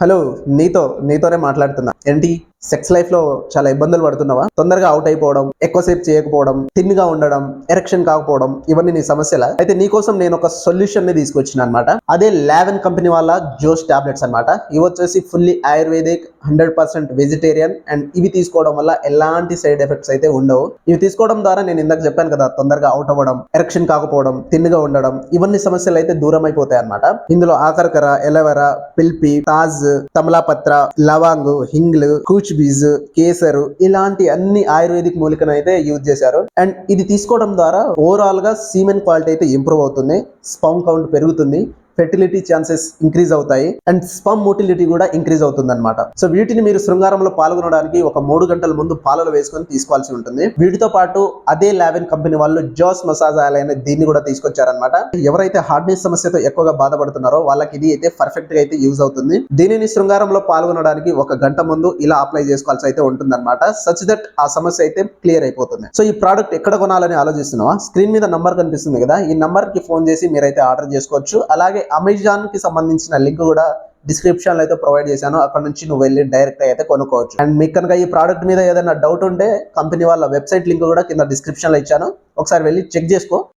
Hello నీతో నీతోనే మాట్లాడుతున్నా. ఏంటి? సెక్స్ లైఫ్లో చాలా ఇబ్బందులు పడుతున్నావా? తొందరగా అవుట్ అయిపోవడం ఎక్కువసేపు చేయకపోవడం తిన్నుగా ఉండడం ఎరక్షన్ కాకపోవడం ఇవన్నీ నీ సమస్యల? అయితే నీకోసం నేను ఒక సొల్యూషన్ని తీసుకొచ్చిన అనమాట అదే లావెన్ కంపెనీ వాళ్ళ జోస్ టాబ్లెట్స్ అన్నమాట. ఇవి వచ్చేసి fully ayurvedic hundred percent vegetarian and ఇవి తీసుకోవడం వల్ల ఎలాంటి సైడ్ ఎఫెక్ట్స్ అయితే ఉండవు. ఇవి తీసుకోవడం ద్వారా నేను ఇందాక చెప్పాను కదా తొందరగా అవుట్ అవ్వడం ఎరక్షన్ కాకపోవడం తిన్నుగా ఉండడం ఇవన్నీ సమస్యలు అయితే దూరం అయిపోతాయి అనమాట ఇందులో ఆకర్కర ఎలవెరా పిల్పి తాజ్ తమలాపత్ర లవాంగ్ హింగ్లు కూచ్ బీజ్ కేసరు ఇలాంటి అన్ని ఆయుర్వేదిక్ మూలికను అయితే యూజ్ చేశారు. అండ్ ఇది తీసుకోవడం ద్వారా ఓవరాల్గా సీమెన్ క్వాలిటీ అయితే ఇంప్రూవ్ అవుతుంది. స్పమ్ కౌంట్ పెరుగుతుంది. ఫెర్టిలిటీ ఛాన్సెస్ ఇంక్రీజ్ అవుతాయి అండ్ స్పమ్ మోటిలిటీ కూడా ఇంక్రీజ్ అవుతుంది అనమాట సో వీటిని మీరు శృంగారంలో పాల్గొనడానికి ఒక మూడు గంటల ముందు పాలలో వేసుకొని తీసుకోవాల్సి ఉంటుంది. వీటితో పాటు అదే లావెన్ కంపెనీ వాళ్ళు జోస్ మసాజ్ ఆయిల్ అనే దీన్ని కూడా తీసుకొచ్చారనమాట ఎవరైతే హార్డ్నెస్ సమస్యతో ఎక్కువగా బాధపడుతున్నారో వాళ్ళకి ఇది అయితే పర్ఫెక్ట్గా అయితే యూజ్ అవుతుంది. దీనిని శృంగారంలో పాల్గొనడానికి ఒక గంట ముందు ఇలా అప్లై చేసుకోవాల్సి అయితే ఉంటుంది అనమాట సచ్ దట్ ఆ సమస్య అయితే క్లియర్ అయిపోతుంది. సో ఈ ప్రోడక్ట్ ఎక్కడ కొనాలని ఆలోచిస్తున్నావా? స్క్రీన్ మీద నంబర్ కనిపిస్తుంది కదా. ఈ నంబర్కి ఫోన్ చేసి మీరైతే ఆర్డర్ చేసుకోవచ్చు. అలాగే అమెజాన్కి సంబంధించిన లింక్ కూడా డిస్క్రిప్షన్లో అయితే ప్రొవైడ్ చేశాను. అక్కడ నుంచి నువ్వు వెళ్ళి డైరెక్ట్ అయితే కొనుక్కోవచ్చు. అండ్ మీకు కనుక ఈ ప్రోడక్ట్ మీద ఏదైనా డౌట్ ఉంటే కంపెనీ వాళ్ళ వెబ్సైట్ లింక్ కూడా కింద డిస్క్రిప్షన్లో ఇచ్చాను. ఒకసారి వెళ్ళి చెక్ చేసుకో.